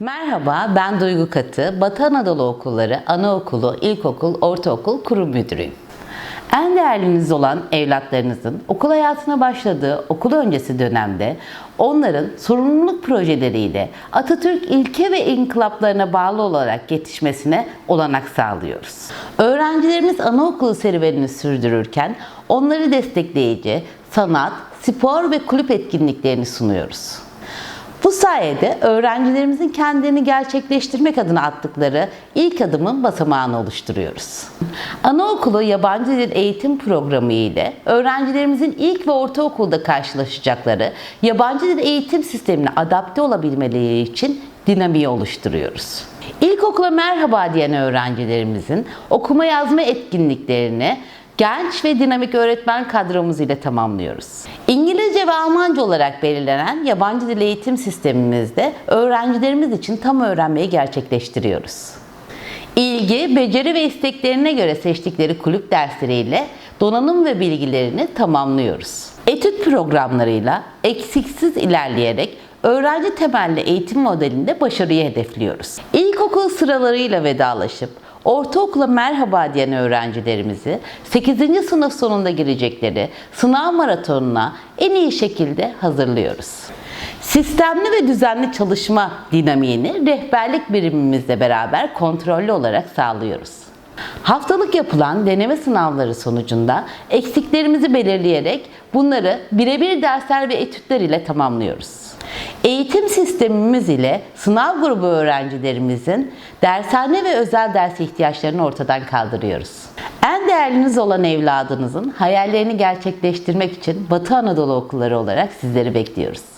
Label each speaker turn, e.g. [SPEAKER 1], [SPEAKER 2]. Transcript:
[SPEAKER 1] Merhaba, ben Duygu Katı. Batı Anadolu Okulları Anaokulu, İlkokul, Ortaokul Kurum Müdürüyüm. En değerliniz olan evlatlarınızın okul hayatına başladığı okul öncesi dönemde onların sorumluluk projeleriyle Atatürk ilke ve inkılaplarına bağlı olarak yetişmesine olanak sağlıyoruz. Öğrencilerimiz anaokulu serüvenini sürdürürken onları destekleyici sanat, spor ve kulüp etkinliklerini sunuyoruz. Bu sayede öğrencilerimizin kendilerini gerçekleştirmek adına attıkları ilk adımın basamağını oluşturuyoruz. Anaokulu yabancı dil eğitim programı ile öğrencilerimizin ilk ve ortaokulda karşılaşacakları yabancı dil eğitim sistemine adapte olabilmeleri için dinamiği oluşturuyoruz. İlkokula merhaba diyen öğrencilerimizin okuma yazma etkinliklerini genç ve dinamik öğretmen kadromuz ile tamamlıyoruz. İngilizce ve Almanca olarak belirlenen yabancı dil eğitim sistemimizde öğrencilerimiz için tam öğrenmeyi gerçekleştiriyoruz. İlgi, beceri ve isteklerine göre seçtikleri kulüp dersleriyle donanım ve bilgilerini tamamlıyoruz. Etüt programlarıyla eksiksiz ilerleyerek öğrenci temelli eğitim modelinde başarıyı hedefliyoruz. İlkokul sıralarıyla vedalaşıp ortaokula merhaba diyen öğrencilerimizi 8. sınıf sonunda girecekleri sınav maratonuna en iyi şekilde hazırlıyoruz. Sistemli ve düzenli çalışma dinamiğini rehberlik birimimizle beraber kontrollü olarak sağlıyoruz. Haftalık yapılan deneme sınavları sonucunda eksiklerimizi belirleyerek bunları birebir dersler ve etütler ile tamamlıyoruz. Eğitim sistemimiz ile sınav grubu öğrencilerimizin dershane ve özel ders ihtiyaçlarını ortadan kaldırıyoruz. En değerliniz olan evladınızın hayallerini gerçekleştirmek için Batı Anadolu okulları olarak sizleri bekliyoruz.